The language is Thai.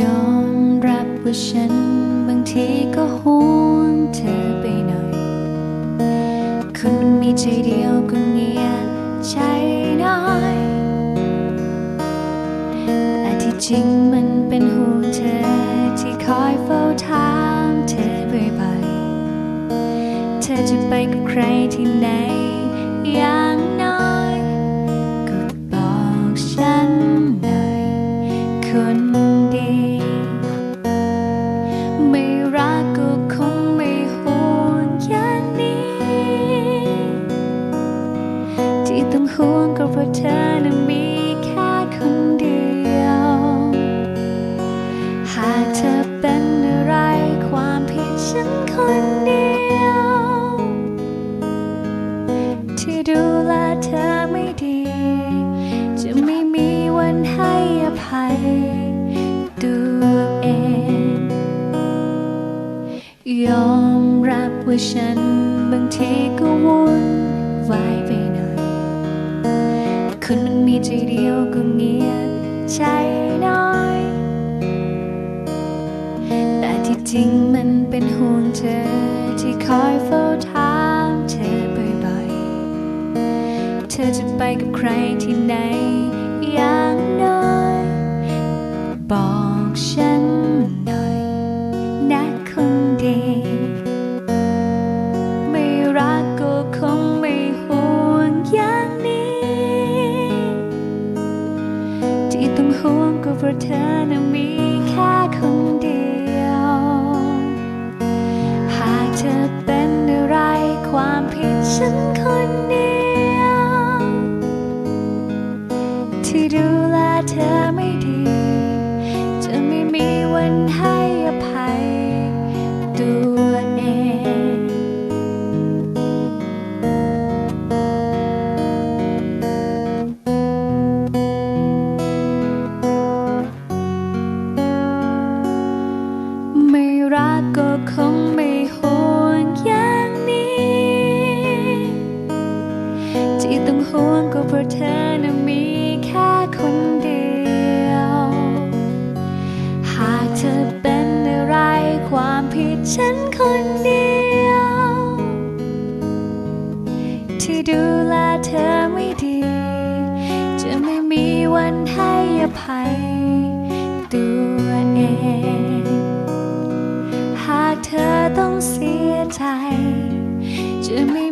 ยอมรับว่าฉันบางทีก็ห่วงเธอไปหน่อย คนมันมีใจเดียวก็เงียบใจน้อยแต่ที่จริงมันเป็นห่วงเธอ คอยเฝ้าถามเธอบ่อยๆเธอจะไปกับใครที่ไหนอย่างน้อยก็บอกฉันหน่อยคนดี ไม่รักก็คงไม่ห่วงอย่างนี้ ที่ต้องห่วงก็เพราะเธอนั้นมี คนเดียว ที่ดูแลเธอไม่ดี จะไม่มีวันให้อภัยตัวเอง ยอมรับว่าฉันบางทีก็วุ่นวายไปหน่อยคนมันมีใจเดียวก็เงียบใจ เธอที่คอยเฝ้าถามเธอบ่อยๆ เธอจะไปกับใครที่ไหนอย่างน้อย บอกฉันหน่อยนะคนดีไม่รักก็คงไม่ห่วงอย่างนี้ ที่ต้องห่วงก็เพราะเธอนั้นมี ฉันคนเดียว ที่ดูแลเธอไม่ดี จะไม่มีวันให้อภัยตัวเอง ไม่รักก็คงไม่ห ที่ต้องห่วงก็เพราะเธอนั้นมีแค่คนเดียว หากเธอเป็นอะไรความผิดฉันคนเดียว ที่ดูแลเธอไม่ดี จะไม่มีวันให้อภัยตัวเอง หากเธอต้องเสียใจ จะมี